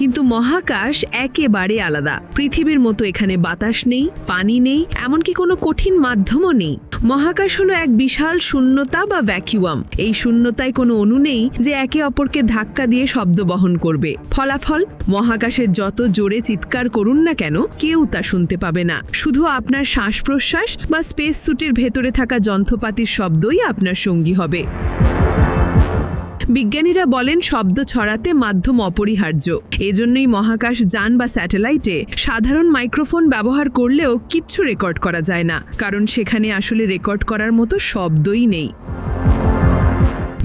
কিন্তু মহাকাশ একেবারে আলাদা। পৃথিবীর মতো এখানে বাতাস নেই, পানি নেই, এমনকি কোনো কঠিন মাধ্যমও নেই। মহাকাশ হলো এক বিশাল শূন্যতা বা ভ্যাকিউয়াম এই শূন্যতায় কোনো অণু নেই যে একে অপরকে ধাক্কা দিয়ে শব্দ বহন করবে। ফলাফল, মহাকাশের যত জোরে চিৎকার করুন না কেন, কেউ তা শুনতে পাবে না। শুধু আপনার শ্বাস প্রশ্বাস বা স্পেস স্যুটের ভেতরে থাকা যন্ত্রপাতির শব্দই আপনার সঙ্গী হবে। বিজ্ঞানীরা বলেন শব্দ ছড়াতে মাধ্যম অপরিহার্য। এজন্যই মহাকাশ যান বা স্যাটেলাইটে সাধারণ মাইক্রোফোন ব্যবহার করলেও কিচ্ছু রেকর্ড করা যায় না। কারণ সেখানে আসলে রেকর্ড করার মতো শব্দই নেই।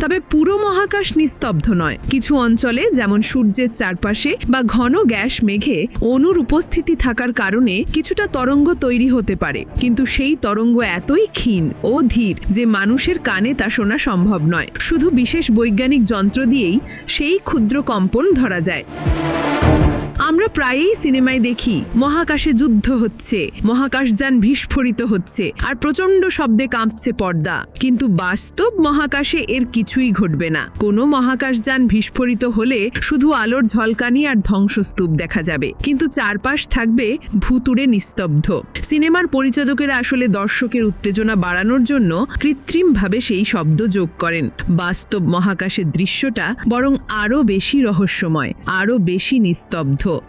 তবে পুরো মহাকাশ নিস্তব্ধ নয়। কিছু অঞ্চলে, যেমন সূর্যের চারপাশে বা ঘন গ্যাস মেঘে, অনুর উপস্থিতি থাকার কারণে কিছুটা তরঙ্গ তৈরি হতে পারে। কিন্তু সেই তরঙ্গ এতই ক্ষীণ ও ধীর যে মানুষের কানে তা শোনা সম্ভব নয়। শুধু বিশেষ বৈজ্ঞানিক যন্ত্র দিয়েই সেই ক্ষুদ্র কম্পন ধরা যায়। আমরা প্রায়ই সিনেমায় দেখি, মহাকাশে যুদ্ধ হচ্ছে মহাকাশযান বিস্ফোরিত হচ্ছে, আর প্রচণ্ড শব্দে কাঁপছে পর্দা। কিন্তু বাস্তব মহাকাশে এর কিছুই ঘটবে না। কোনো মহাকাশযান বিস্ফোরিত হলে শুধু আলোর ঝলকানি আর ধ্বংসস্তূপ দেখা যাবে। কিন্তু চারপাশ থাকবে ভুতুড়ে নিস্তব্ধ। সিনেমার পরিচালকেরা আসলে দর্শকের উত্তেজনা বাড়ানোর জন্য কৃত্রিমভাবে সেই শব্দ যোগ করেন। বাস্তব মহাকাশের দৃশ্যটা বরং আরও বেশি রহস্যময়, আরও বেশি নিস্তব্ধ।